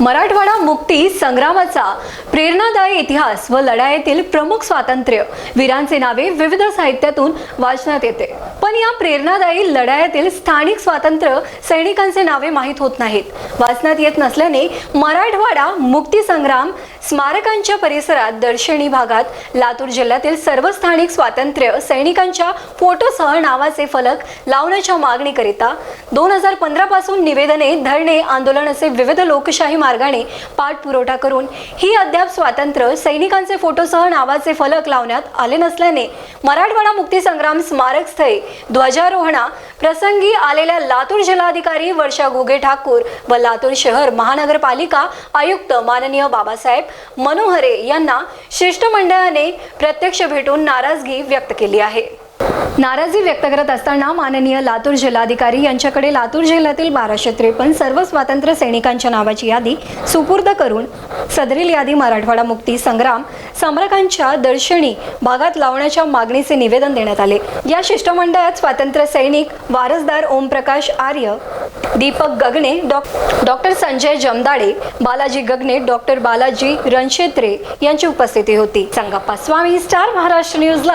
मराठवाडा मुक्ती संग्रामाचा प्रेरणादायी इतिहास व लढाईतील प्रमुख स्वातंत्र्य. वीरांचे नावे विविध साहित्यातून वाचण्यात येते. पण या प्रेरणादायी लढायातील स्थानिक स्वातंत्र्य सैनिकांचे नावे माहीत होत नाहीत. वाचण्यात येत नसल्याने मराठवाडा मुक्ती संग्राम स्मारकांच्या परिसरात दर्शनी भागात लातूर जिल्ह्यातील सर्व स्थानिक स्वातंत्र्य सैनिकांच्या फोटोसह नावाचे फलक लावण्याच्या मागणीकरिता दोन हजार पंधरा पासून निवेदने धरणे आंदोलन असे विविध लोकशाही मार्गाने पाठपुरवठा करून ही अद्याप स्वातंत्र्य सैनिकांचे फोटोसह नावाचे फलक लावण्यात आले नसल्याने मराठवाडा मुक्तीसंग्राम स्मारक स्थळी ध्वजारोहणा प्रसंगी आलेल्या लातूर जिल्हाधिकारी वर्षा गुगे ठाकूर व लातूर शहर महानगरपालिका आयुक्त माननीय बाबासाहेब मनोहरे यांना शिष्टमंडळाने प्रत्यक्ष भेटून नाराजगी व्यक्त केली आहे. नाराजी व्यक्त करत असताना माननीय लातूर जिल्हाधिकारी यांच्याकडे लातूर जिल्ह्यातील बाराशे त्रेपन्न सर्व स्वातंत्र्य सैनिकांच्या नावाची यादी सुपूर्द करून सदरील यादी मराठवाडा मुक्ती संग्राम स्मारकांच्या दर्शनी भागात लावण्याच्या मागणीचे निवेदन देण्यात आले. या शिष्टमंडळात स्वातंत्र्य सैनिक वारसदार ओमप्रकाश आर्य दीपक गगणे डॉ डॉक्टर संजय जमदाडे बालाजी गगणे डॉक्टर बालाजी रणक्षेत्रे यांची उपस्थिती होती. संगप्पा स्वामी स्टार महाराष्ट्र न्यूजला